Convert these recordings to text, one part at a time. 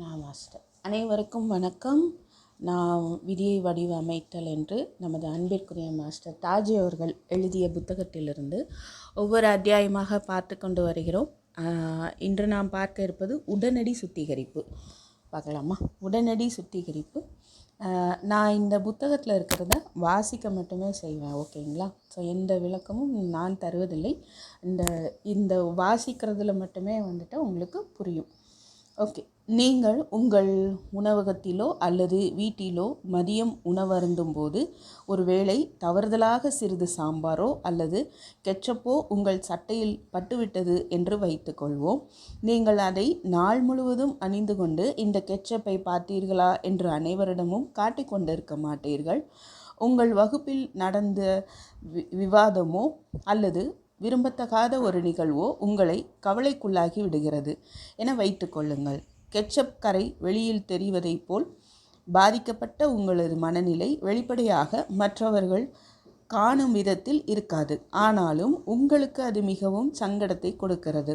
நான் மாஸ்டர் அனைவருக்கும் வணக்கம். நான் விதியை வடிவமைத்தல் என்று நமது அன்பிற்குரிய மாஸ்டர் தாஜி அவர்கள் எழுதிய புத்தகத்திலிருந்து ஒவ்வொரு அத்தியாயமாக பார்த்து கொண்டு வருகிறோம். இன்று நாம் பார்க்க இருப்பது உடனடி சுத்திகரிப்பு. பார்க்கலாமா? உடனடி சுத்திகரிப்பு. நான் இந்த புத்தகத்தில் இருக்கிறத வாசிக்க மட்டுமே செய்வேன் ஓகேங்களா? ஸோ எந்த விளக்கமும் நான் தருவதில்லை. இந்த இந்த வாசிக்கிறதுல மட்டுமே வந்துட்டு உங்களுக்கு புரியும். ஓகே நீங்கள் உங்கள் உணவகத்திலோ அல்லது வீட்டிலோ மதியம் உணவருந்தும் போது ஒருவேளை தவறுதலாக சிறிது சாம்பாரோ அல்லது கெச்சப்போ உங்கள் சட்டையில் பட்டுவிட்டது என்று வைத்துக்கொள்வோம். நீங்கள் அதை நாள் முழுவதும் அணிந்து கொண்டு இந்த கெச்சப்பை பார்த்தீர்களா என்று அனைவரிடமும் காட்டிக்கொண்டிருக்க மாட்டீர்கள். உங்கள் வகுப்பில் நடந்த வி- விவாதமோ அல்லது விரும்பத்தகாத ஒரு நிகழ்வோ உங்களை கவலைக்குள்ளாகி விடுகிறது. என வைத்துக்கொள்ளுங்கள் கெச்சப் கரை வெளியில் தெரிவதைப் போல் பாதிக்கப்பட்ட உங்களது மனநிலை வெளிப்படையாக மற்றவர்கள் காணும் விதத்தில் இருக்காது. ஆனாலும் உங்களுக்கு அது மிகவும் சங்கடத்தை கொடுக்கிறது.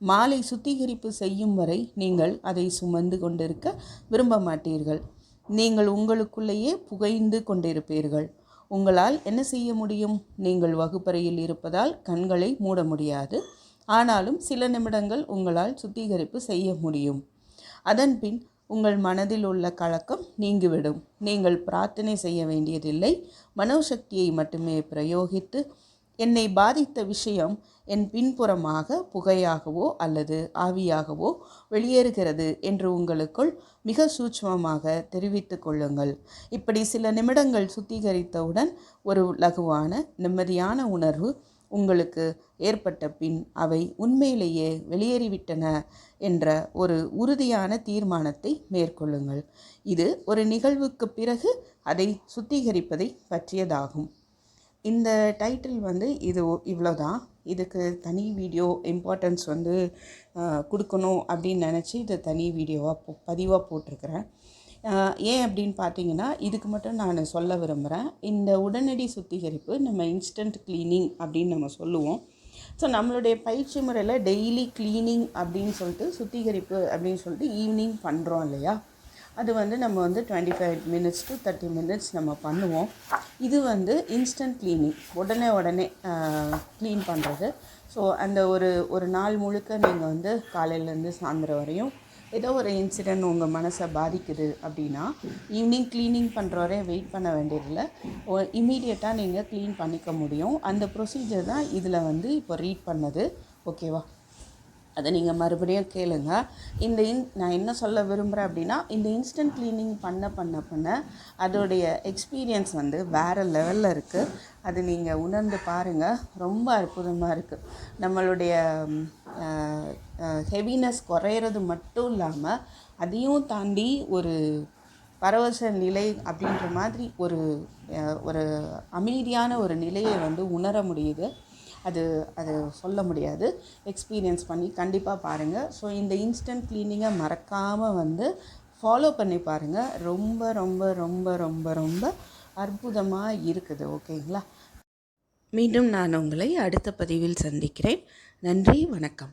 மாலை சுத்திகரிப்பு செய்யும் வரை நீங்கள் அதை சுமந்து கொண்டிருக்க விரும்ப மாட்டீர்கள். நீங்கள் உங்களுக்குள்ளேயே புகைந்து கொண்டிருப்பீர்கள். உங்களால் என்ன செய்ய முடியும்? நீங்கள் வகுப்பறையில் இருப்பதால் கண்களை மூட முடியாது. ஆனாலும் சில நிமிடங்கள் உங்களால் சுத்திகரிப்பு செய்ய முடியும். அதன்பின் உங்கள் மனதில் உள்ள கலக்கம் நீங்கிவிடும். நீங்கள் பிரார்த்தனை செய்ய வேண்டியதில்லை. மனோசக்தியை மட்டுமே பிரயோகித்து என்னை பாதித்த விஷயம் என் பின்புறமாக புகையாகவோ அல்லது ஆவியாகவோ வெளியேறுகிறது என்று உங்களுக்குள் மிக சூட்சமமாக தெரிவித்து கொள்ளுங்கள். இப்படி சில நிமிடங்கள் சுத்திகரித்தவுடன் ஒரு லகுவான நிம்மதியான உணர்வு உங்களுக்கு ஏற்பட்ட பின் அவை உண்மையிலேயே வெளியேறிவிட்டன என்ற ஒரு உறுதியான தீர்மானத்தை மேற்கொள்ளுங்கள். இது ஒரு நிகழ்வுக்கு பிறகு அதை சுத்திகரிப்பதை பற்றியதாகும். இந்த டைட்டில் வந்து இது இவ்வளோ தான் இதுக்கு தனி வீடியோ இம்பார்ட்டன்ஸ் வந்து கொடுக்கணும் அப்படின்னு நினச்சி இதை தனி வீடியோவாக போ பதிவாக போட்டிருக்கிறேன். ஏன் அப்படின்னு பார்த்தீங்கன்னா இதுக்கு மட்டும் நான் சொல்ல விரும்புகிறேன் இந்த உடனடி சுத்திகரிப்பு நம்ம இன்ஸ்டன்ட் க்ளீனிங் அப்படின்னு நம்ம சொல்லுவோம். ஸோ நம்மளுடைய பயிற்சி முறையில் டெய்லி க்ளீனிங் அப்படின்னு சொல்லிட்டு சுத்திகரிப்பு அப்படின்னு சொல்லிட்டு ஈவினிங் பண்ணுறோம் இல்லையா? அது வந்து நம்ம வந்து twenty five minutes to thirty minutes நம்ம பண்ணுவோம். இது வந்து இன்ஸ்டன்ட் க்ளீனிங் உடனே உடனே க்ளீன் பண்ணுறது ஸோ அந்த ஒரு ஒரு நாள் முழுக்க நீங்கள் வந்து காலையிலேருந்து சாயந்தரம் வரையும் ஏதோ ஒரு இன்சிடென்ட் உங்கள் மனசை பாதிக்குது அப்படின்னா ஈவினிங் க்ளீனிங் பண்ணுற வரையும் வெயிட் பண்ண வேண்டியதில்லை. இமீடியட்டாக நீங்கள் க்ளீன் பண்ணிக்க முடியும். அந்த ப்ரொசீஜர் தான் இதில் வந்து இப்போ ரீட் பண்ணது. ஓகேவா அதை நீங்கள் மறுபடியும் கேளுங்க. இந்த இன் நான் என்ன சொல்ல விரும்புகிறேன் அப்படின்னா இந்த இன்ஸ்டன்ட் க்ளீனிங் பண்ண பண்ண பண்ண அதோடைய எக்ஸ்பீரியன்ஸ் வந்து வேறு லெவலில் இருக்குது அது நீங்கள் உணர்ந்து பாருங்கள் ரொம்ப அற்புதமாக இருக்குது நம்மளுடைய ஹெவினஸ் குறையிறது மட்டும் இல்லாமல் அதையும் தாண்டி ஒரு பரவச நிலை அப்படின்ற மாதிரி ஒரு ஒரு அமைதியான ஒரு நிலையை வந்து உணர முடியுது. அது அது சொல்ல முடியாது. எக்ஸ்பீரியன்ஸ் பண்ணி கண்டிப்பாக பாருங்கள் ஸோ இந்த இன்ஸ்டன்ட் க்ளீனிங்கை மறக்காமல் வந்து ஃபாலோ பண்ணி பாருங்கள் ரொம்ப ரொம்ப ரொம்ப ரொம்ப ரொம்ப அற்புதமாக இருக்குது. ஓகேங்களா? மீண்டும் நான் உங்களை அடுத்த பதிவில் சந்திக்கிறேன். நன்றி வணக்கம்.